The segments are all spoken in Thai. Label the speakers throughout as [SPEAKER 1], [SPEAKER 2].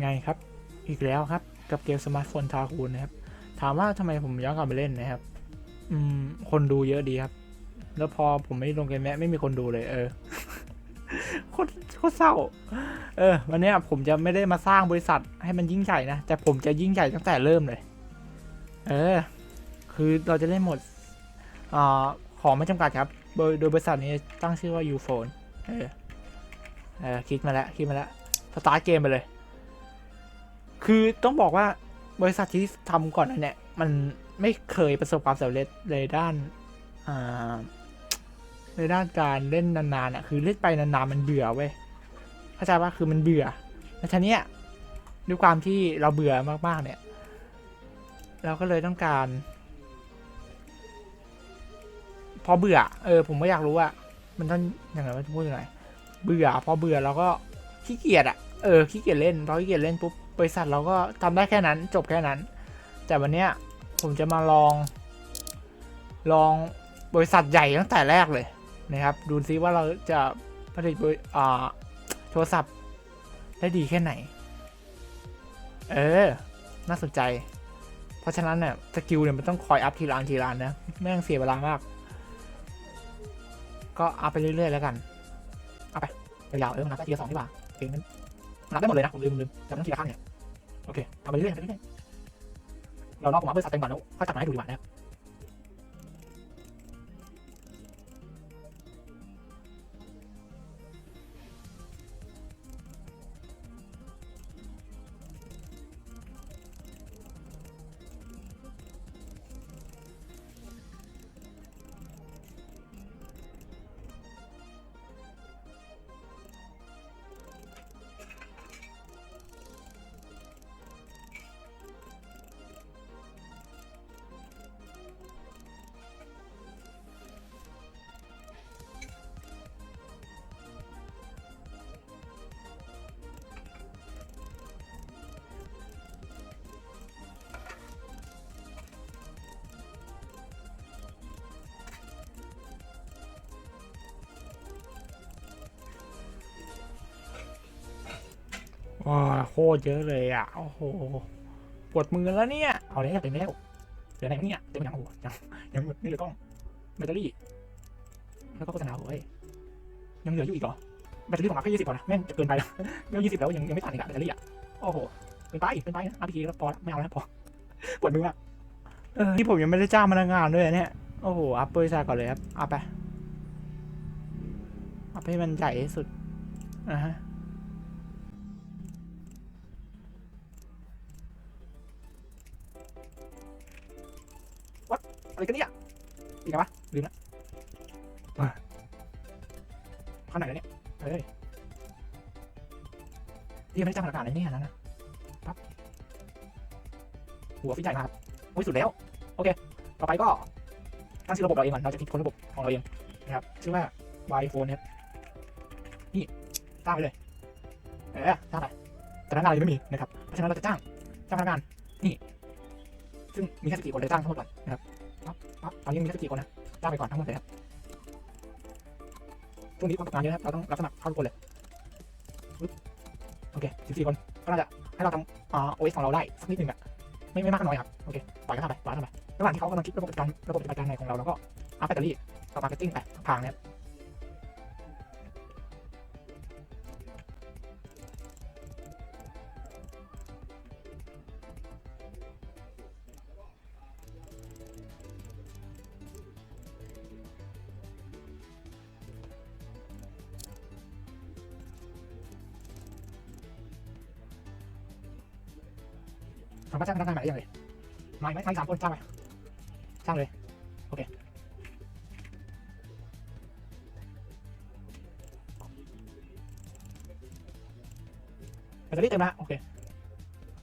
[SPEAKER 1] ไงครับ อีกแล้วครับ กับเกมสมาร์ทโฟนทาคูนนะครับ ถามว่าทำไมผมย้อนกลับไปเล่นนะครับ อืม คนดูเยอะดีครับ แล้วพอผมไม่ลงเกมแม้ไม่มีคนดูเลย เออโคตรโคตรเศร้า เออ วันนี้ผมจะไม่ได้มาสร้างบริษัทให้มันยิ่งใหญ่นะ แต่ผมจะยิ่งใหญ่ตั้งแต่เริ่มเลย เออ คือเราจะเล่นหมดอ่าของไม่จำกัดครับ โดยโดยบริษัทนี้ตั้งชื่อว่า Uphone เออ เออ คิดมาแล้ว คิดมาแล้ว สตาร์ทเกมไปเลย คือต้องบอกว่าบริษัทที่ทำก่อนอันเนี้ยมันไม่เคยประสบความสำเร็จเลยด้านอ่าในด้านการเล่นนานๆอะคือเล่นไปนานๆมันเบื่อเว้ยเข้าใจว่าคือมันเบื่อแล้วทีเนี้ยด้วยความที่เราเบื่อมากๆเนี่ย เราก็เลยต้องการ พอเบื่อ เออ ผมก็อยากรู้ว่า มันต้องยังไงว่าจะพูดยังไงเบื่อ พอเบื่อเราก็ขี้เกียจอะเออขี้เกียจเล่นพอขี้เกียจเล่นปุ๊บ บริษัทเราก็ทำได้แค่นั้นจบแค่นั้น แต่วันเนี้ยผมจะมาลอง ลองบริษัทใหญ่ตั้งแต่แรกเลยนะครับ ดูซิว่าเราจะผลิตอ่าโทรศัพท์ได้ดีแค่ไหน เออ น่าสนใจ เพราะฉะนั้นเนี่ยสกิลเนี่ยมันต้องคอยอัพทีละอันทีละอันนะแม่งเสียเวลามาก ก็อัพไปเรื่อยๆแล้วกันเอาไปยาวเออนับได้ทีละสองดีกว่าเองนั้นมันนับได้หมดเลยนะผมลืมลืมจำต้องทีละข้างเนี่ย โอเคทำไปเรื่อยๆไปเรื่อยๆเราลอกผมอัพเพื่อสัตว์เต็มก่อนแล้วค่อยตัดมาให้ดูดีกว่านะครับ โคตรเยอะเลยอะ โอ้โห ปวดมือแล้วเนี่ย เอาแล้วเต็มแล้วเหลือไหนเนี่ยเต็มยังโอ้โหยังยังนี่เลือกล้อง แบตเตอรี่ แล้วก็โฆษณาเฮ้ย ยังเหลืออยู่อีกเหรอ แบตเตอรี่ของเราแค่ยี่สิบก่อนนะ แม่งจะเกินไปแล้วไม่ยี่สิบแล้วยังยังไม่ผ่านอีกอะแบตเตอรี่อะ โอ้โห เป็นไป เป็นไปนะอาร์พีแล้วพอแล้วไม่เอาแล้วพอ ปวดมือมากเออ นี่ผมยังไม่ได้จ้างพนักงานด้วยเนี่ย โอ้โห อัพบริษัทก่อนเลยครับ อัพไป อัพให้มันใหญ่ที่สุดอ่าฮะ อะไรกันเนี่ยอีกแล้ววะลืมละข้างไหนแล้วเนี่ยเฮ้ยนี่ยังไม่ได้จ้างพนักงานเลยเนี่ยนะนะปั๊บหัวฟิตใหญ่มากครับโอ้ยสุดแล้ว โอเค ต่อไปก็ตั้งชื่อระบบเราเองก่อนเราจะคิดค้นระบบของเราเองนะครับ ชื่อว่า y p h o n e นะครับนี่สร้างไปเลยเออสร้างไปแต่พนักงานยังไม่มีนะครับ เพราะฉะนั้นเราจะจ้างจ้างพนักงานนี่ ซึ่งมีแค่สิบสี่คนเลยจ้างทั้งหมดก่อนนะครับ ปั๊บตอนนี้มีแค่สิบสี่คนนะจ้างไปก่อนทั้งหมดเลยครับช่วงนี้คนตกงานเยอะครับเราต้องรับสมัครเข้าทุกคนเลยโอเคสิบสี่คนก็น่าจะให้เราทำอ่าโอเอสของเราได้สักนิดหนึ่งอะไม่ไม่มากก็น้อยครับโอเคปล่อยก็ทำไปปล่อยก็ทำไประหว่างที่เขากำลังคิดระบบจัดการระบบปฏิบัติการในของเราเราก็อัพแบตเตอรี่ต่อมาร์เก็ตติ้งไปทางเนี้ย ครับสามาจ้างพนักงานใหม่ได้ยังเลยมาไหม่ไม่สามคนจ้างไหมจ้างเลย โอเค แบตเตอรี่เต็มแล้วโอเค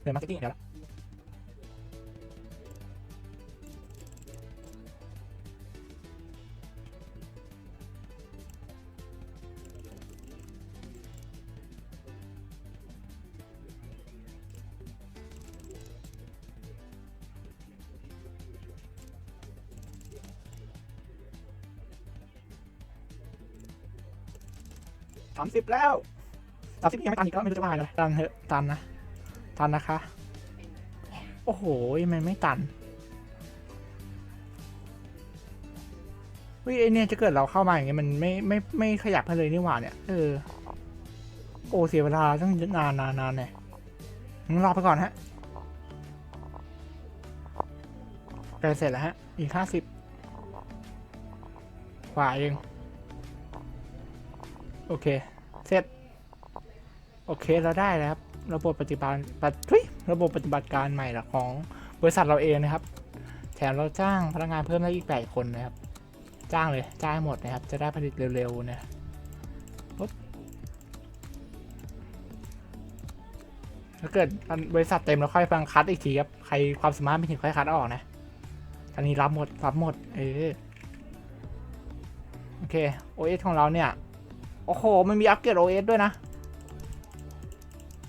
[SPEAKER 1] เดี๋ยวมาร์เก็ตติ้งเดี๋ยวละ สิบแล้วสามสิบยังไม่ตันอีกแล้วไม่รู้จะว่าอะไรตันเถอะตันนะ ตันนะคะ โอ้โหมันไม่ตันเฮ้ยไอเนี่ยจะเกิดเราเข้ามาอย่างเงี้ยมันไม่ไม่ไม่ขยับเลยนี่หว่าเนี่ย เออ โอ้เสียเวลาตั้งนานนานนานเนี่ยรอไปก่อนฮะใกล้เสร็จแล้วฮะ อีกห้าสิบกว่าเอง โอเค เสร็จ โอเคเราได้แล้วครับ ระบบปฏิบัติปัดระบบปฏิบัติการใหม่ละของบริษัทเราเองนะครับ แถมเราจ้างพนักงานเพิ่มได้อีกแปดคนนะครับ จ้างเลยจ้างหมดนะครับ จะได้ผลิตเร็วๆนะถ้าเกิดบริษัทเต็มแล้วค่อยฟังคัดอีกทีครับ ใครความสามารถไม่ถึงค่อยคัดออกนะตอนนี้รับหมดรับหมด เออ โอเค OS ของเราเนี่ย โอ้โห มันมีอัปเกรด OS ด้วยนะ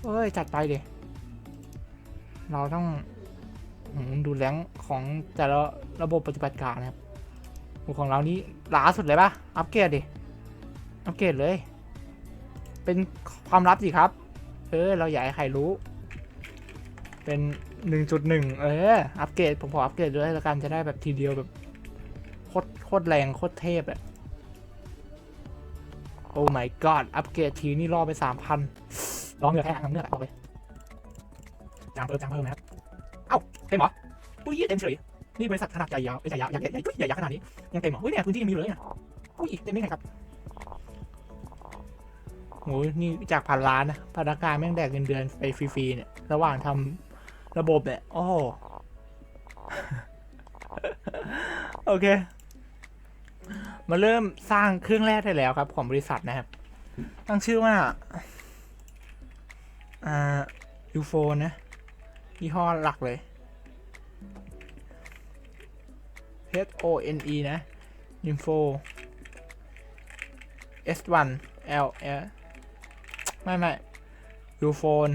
[SPEAKER 1] เอ้ย จัดไปดิ เราต้องดูแรงของแต่ละระบบปฏิบัติการนะครับของเรานี้ล้าสุดเลยปะอัปเกรดดิ อัปเกรดเลย เป็นความลับสิครับ เออ เราอยากให้ใครรู้ เป็นหนึ่งจุดหนึ่งเออ อัปเกรด ผมขออัปเกรดด้วยแล้วกันจะได้แบบทีเดียวแบบโคตรโคตรแรงโคตรเทพอะ อ้ my god อัปเกรดทีนี่รอไปสามพันร้องเหลือแค่หางเลืออะเอาไปจางเพิ่มจางเพิ่มนะครับ เอ้าเต็มเหรออุ้ยเต็มเฉยนี่บริษัทขนาดใหญ่ยาวใหญ่ใหญ่ใหญ่ใหญ่ใหญ่ใหญ่ขนาดนี้ยังเต็มเหรออุ้ยเนี่ยพื้นที่ยังมีอยู่เลยเนี่ยอุ้ยเต็มได้ไงครับโอ้ยนี่จากพันล้านนะพนักงานแม่งแดกเงินเดือนไปฟรีๆเนี่ยระหว่างทำระบบเนี่ยโอ้โอเค มาเริ่มสร้างเครื่องแรกได้แล้วครับ ของบริษัทนะครับ ตั้งชื่อว่าอ่ายูโฟนนะยี่ห้อหลักเลย H O N E นะ Info S1 L L ไม่ไม่ยูโฟน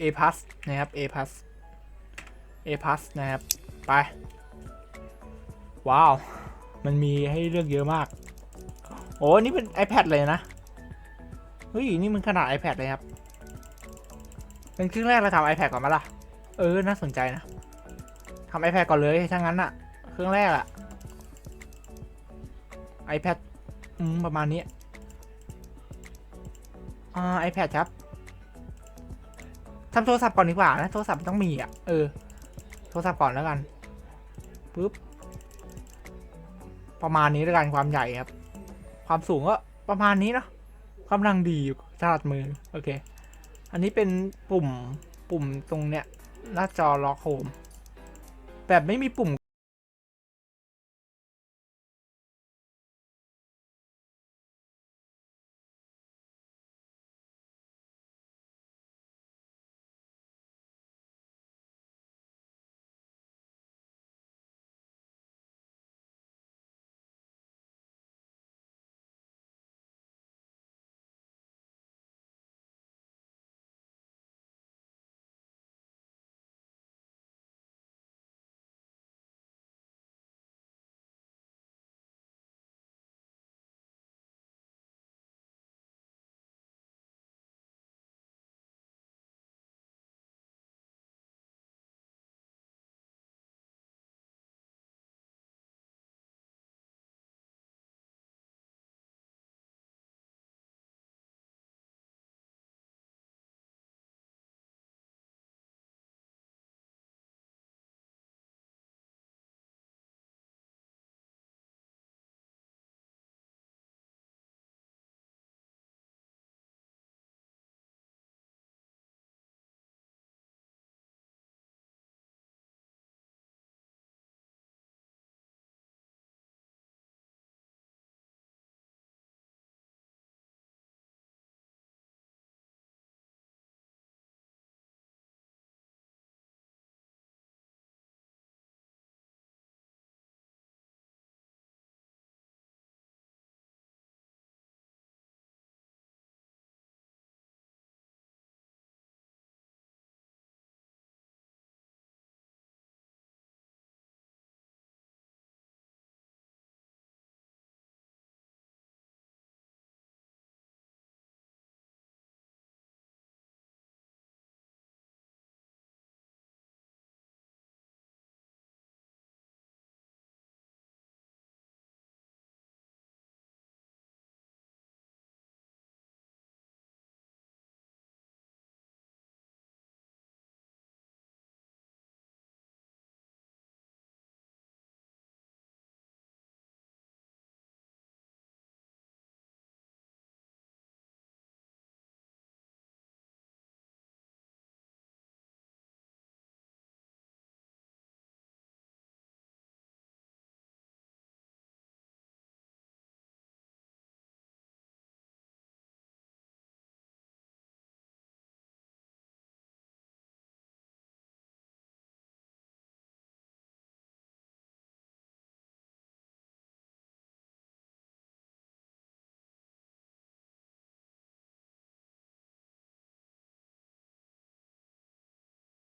[SPEAKER 1] A plus นะครับ A plus A plus นะครับ ไป ว้าว มันมีให้เลือกเยอะมาก โอ้นี่เป็น iPad เลยนะ เฮ้ย นี่มันขนาด iPad เลยครับ เป็นเครื่องแรกเราทำ iPad ก่อนมาล่ะ เออ น่าสนใจนะทำ iPad ก่อนเลยถ้างั้นอะเครื่องแรกอะ iPad อืม ประมาณนี้ อ่า iPad ครับทำโทรศัพท์ก่อนดีกว่านะ โทรศัพท์ต้องมีอะเออ โทรศัพท์ก่อนแล้วกัน ปึ๊บ ประมาณนี้ด้วกันความใหญ่ครับ ความสูงก็ประมาณนี้เนาะกำลังดีอยู่สลัดมือโอเค อันนี้เป็นปุ่มปุ่มตรงเนี้ยหน้าจอล็อกโฮมแบบไม่มีปุ่ม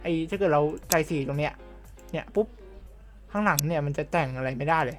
[SPEAKER 1] ไอ้ถ้าเกิดเราใจสีตรงเนี้ยเนี่ยปุ๊บข้างหลังเนี่ยมันจะแต่งอะไรไม่ได้เลย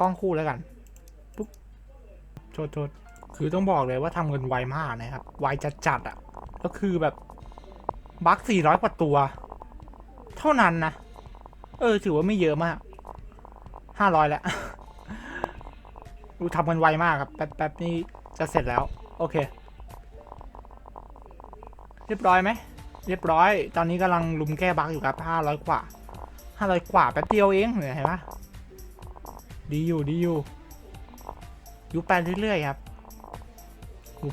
[SPEAKER 1] กล้องคู่แล้วกันปุ๊บโทษโทษคือต้องบอกเลยว่าทำเงินไวมากนะครับ ไวจัดจัดๆอะ่ะ ก็คือแบบบัคสี่ร้อยกว่าตัว เท่านั้นนะ เออ ถือว่าไม่เยอะมากห้าร้อยแล้วดูทำกันไวมากครับ แป๊บแป๊บนี่จะเสร็จแล้ว โอเค เรียบร้อยไหม เรียบร้อย ตอนนี้กำลังลุมแก้บัคอยู่ครับห้าร้อยกว่าห้าร้อยกว่าแป๊บเดียวเองเห็นปะ ดีอยู่ดีอยู่ยุไปเรื่อยๆครับ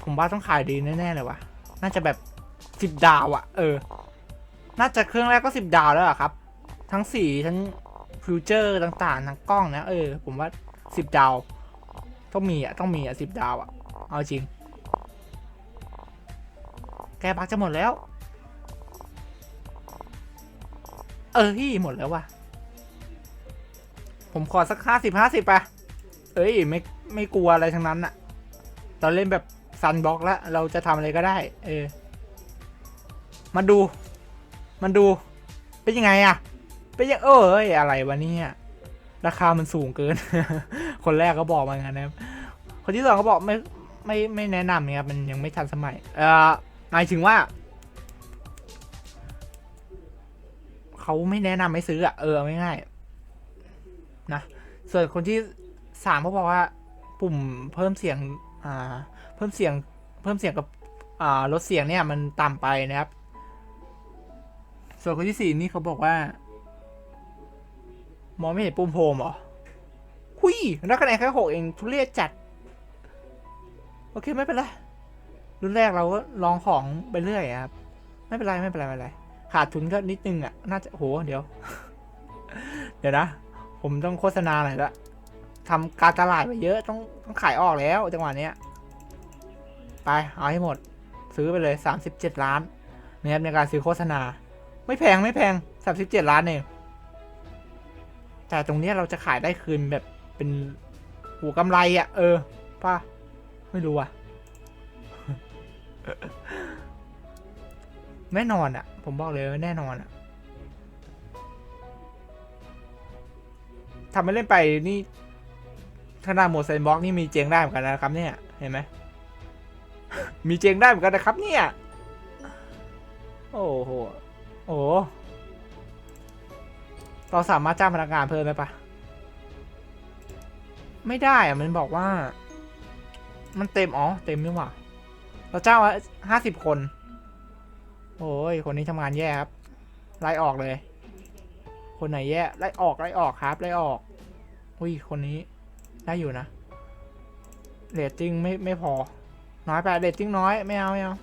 [SPEAKER 1] ผมว่าต้องขายดีแน่ๆเลยวะน่าจะแบบสิบดาวอะเออ น่าจะเครื่องแรกก็สิบดาวแล้วอะครับ ทั้งสีทั้งฟิวเจอร์ต่างๆ ทั้งกล้องนะเออ ผมว่าสิบดาว ต้องมีอะต้องมีอะสิบดาวอะเอาจริง แกบักจะหมดแล้ว เออที่หมดแล้วว่ะ ผมขอสักห้าสิบห้าสิบไปเอ้ยไม่ไม่กลัวอะไรทั้งนั้นอะเราเล่นแบบซันบล็อกแล้ว เราจะทำอะไรก็ได้ เออ มาดู มันดู เป็นยังไงอะเป็นยังเอ้ยอะไรวะเนี่ยราคามันสูงเกิน คนแรกก็บอกมางั้นนะครับ คนที่สองก็บอกไม่ไม่ไม่แนะนำเนี่ยครับมันยังไม่ทันสมัย เอ่อหมายถึงว่าเขาไม่แนะนำไม่ซื้ออะเออเอาง่ายๆ นะ ส่วนคนที่สามเขาบอกว่าปุ่มเพิ่มเสียงอ่าเพิ่มเสียงเพิ่มเสียงกับอ่าลดเสียงเนี่ยมันต่ำไปนะครับ ส่วนคนที่สี่นี่เขาบอกว่า มองไม่เห็นปุ่มโฮมเหรอหุยนักคะแนนแค่หกเองทุเรศจัด โอเคไม่เป็นไรรุ่นแรกเราก็ลองของไปเรื่อยครับ ไม่เป็นไรไม่เป็นไรไม่เป็นไรขาดทุนก็นิดนึงอะ น่าจะโหเดี๋ยว เดี๋ยวนะ ผมต้องโฆษณาหน่อยละทำการตลาดไปเยอะต้องต้องขายออกแล้วจังหวะเนี้ย ไปเอาให้หมด ซื้อไปเลยสามสิบเจ็ดล้านนะครับในการซื้อโฆษณา ไม่แพงไม่แพงสามสิบเจ็ดล้านเองแต่ตรงเนี้ยเราจะขายได้คืนแบบเป็นหูกำไรอะ่ะ เออป้าไม่รู้อะ แน่นอนอะ่ะ ผมบอกเลยว่าแน่นอนอะ่ะ ทำไม่เล่นไปนี่ขนาดโหมดเซนบ็อกนี่มีเจงได้เหมือนกันนะครับเนี่ยเห็นไหมมีเจงได้เหมือนกันนะครับเนี่ยโอ้โหโอ้เราสามารถจ้างพนักงานเพิ่มได้ปะไม่ได้อะมันบอกว่า มันเต็มอ๋อเต็มนี่หว่าเราจ้างว่าห้าสิบคน โอ้ยคนนี้ทำงานแย่ครับไล่ออกเลย คนไหนแย่ไล่ออกไล่ออกครับไล่ออก อุ้ย คนนี้ได้อยู่นะเรตติ้งไม่ไม่พอ น้อยไปเรตติ้งน้อยไม่เอาไม่เอา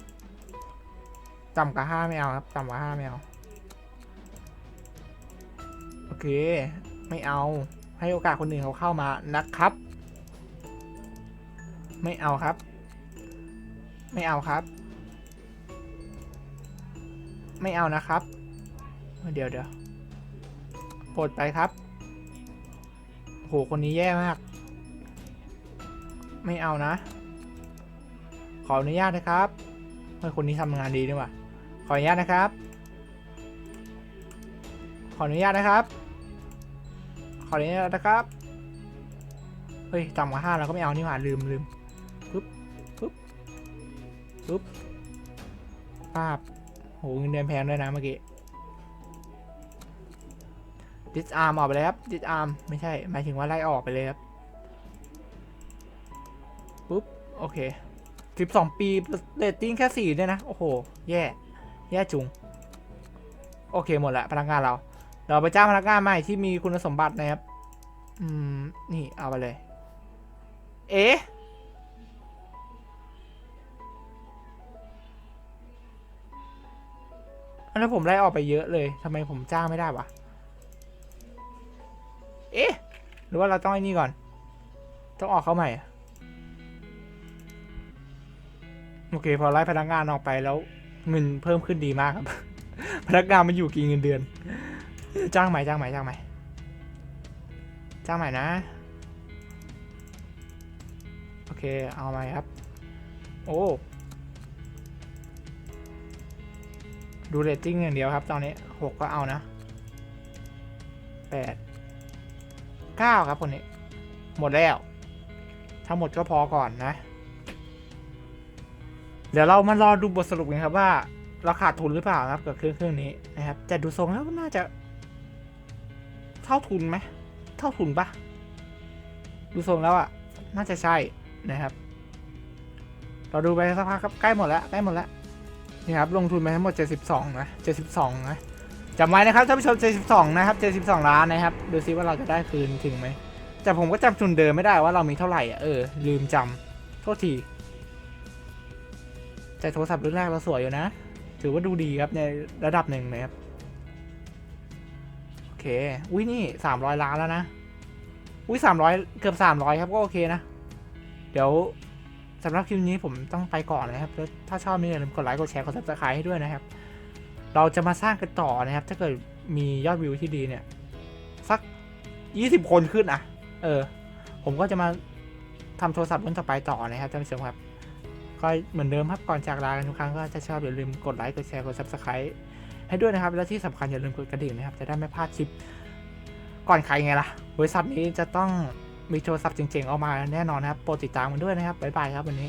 [SPEAKER 1] ต่ำกว่าห้าไม่เอาครับต่ำกว่าห้าไม่เอา โอเค ไม่เอา ให้โอกาสคนอื่นเขาเข้ามานะครับ ไม่เอาครับ ไม่เอาครับ ไม่เอานะครับ เดี๋ยวเดี๋ยวปลดไปครับ หคนนี้แย่มาก ไม่เอานะ ขออนุญาตนะครับเฮ้ยคนนี้ทำงานดีนี่ว่าขออนุญาตนะครับ ขออนุญาตนะครับ ขออนุญาตนะครับเฮ้ยต่ำกว่าห้าเราก็ไม่เอานี่หว่าลืมลืมปึ๊บปึ๊บปึ๊บภาพโหเงินเดือนแพงด้วยนะเมื่อกี้ ดิสอาร์มออกไปเลยครับดิสอาร์มไม่ใช่หมายถึงว่าไล่ออกไปเลยครับปุ๊บโอเคสิบสองปีเรตติ้งแค่สี่เนี่ยนะ โอ้โห แย่ แย่จุง โอเคหมดละพนักงานเรา เราไปจ้างพนักงานใหม่ที่มีคุณสมบัตินะครับ อืม นี่เอาไปเลย เอ๊ะแล้วผมไล่ออกไปเยอะเลยทำไมผมจ้างไม่ได้วะ เอ๊ะ หรือว่าเราต้องไอ้นี่ก่อน ต้องออกเขาใหม่ โอเค พอไล่พนักงานออกไปแล้ว เงินเพิ่มขึ้นดีมากครับ พนักงานมันอยู่กี่เงินเดือน จ้างใหม่จ้างใหม่จ้างใหม่ จ้างใหม่นะ โอเค เอาใหม่ครับ โอ้ดูเรตติ้งอย่างเดียวครับ ตอนนี้หกก็เอานะแปดเก้าครับคนนี้ หมดแล้วถ้าหมดก็พอก่อนนะ เดี๋ยวเรามารอดูบทสรุปกันครับว่า เราขาดทุนหรือเปล่าครับกับเครื่องเครื่องนี้นะครับแต่ดูทรงแล้วน่าจะ เท่าทุนไหมเท่าทุนปะดูทรงแล้วอะ น่าจะใช่นะครับ เราดูไปสักพักครับใกล้หมดแล้วใกล้หมดแล้วนี่ครับลงทุนไปทั้งหมด 72 นะ 72 นะ จำไว้นะครับท่านผู้ชม72นะครับ72ล้านนะครับดูซิว่าเราจะได้คืนถึงไหมแต่ผมก็จำทุนเดิมไม่ได้ว่าเรามีเท่าไหร่อะเออลืมจำโทษทีแต่โทรศัพท์รุ่นแรกเราสวยอยู่นะ ถือว่าดูดีครับในระดับหนึ่งนะครับโอเคอุ้ยนี่300ล้านแล้วนะอุ้ย300เกือบ300ครับก็โอเคนะ เดี๋ยวสำหรับคลิปนี้ผมต้องไปก่อนนะครับแล้วถ้าชอบนี่อย่าลืมกดไลค์กดแชร์กด subscribe ให้ด้วยนะครับ เราจะมาสร้างกันต่อนะครับ ถ้าเกิดมียอดวิวที่ดีเนี่ย สัก20คนขึ้นอะ เออ ผมก็จะมาทำโทรศัพท์รุ่นต่อไปต่อนะครับท่านผู้ชมครับ ก็เหมือนเดิมครับก่อนจากลากันทุกครั้งก็จะชอบอย่าลืมกดไลค์กดแชร์กด subscribe ให้ด้วยนะครับ และที่สำคัญอย่าลืมกดกระดิ่งนะครับ จะได้ไม่พลาดคลิป ก่อนใครไงล่ะ บริษัทนี้จะต้องมีโทรศัพท์เจ๋งๆออกมาแน่นอนนะครับ โปรดติดตามกันด้วยนะครับบ๊ายบายครับวันนี้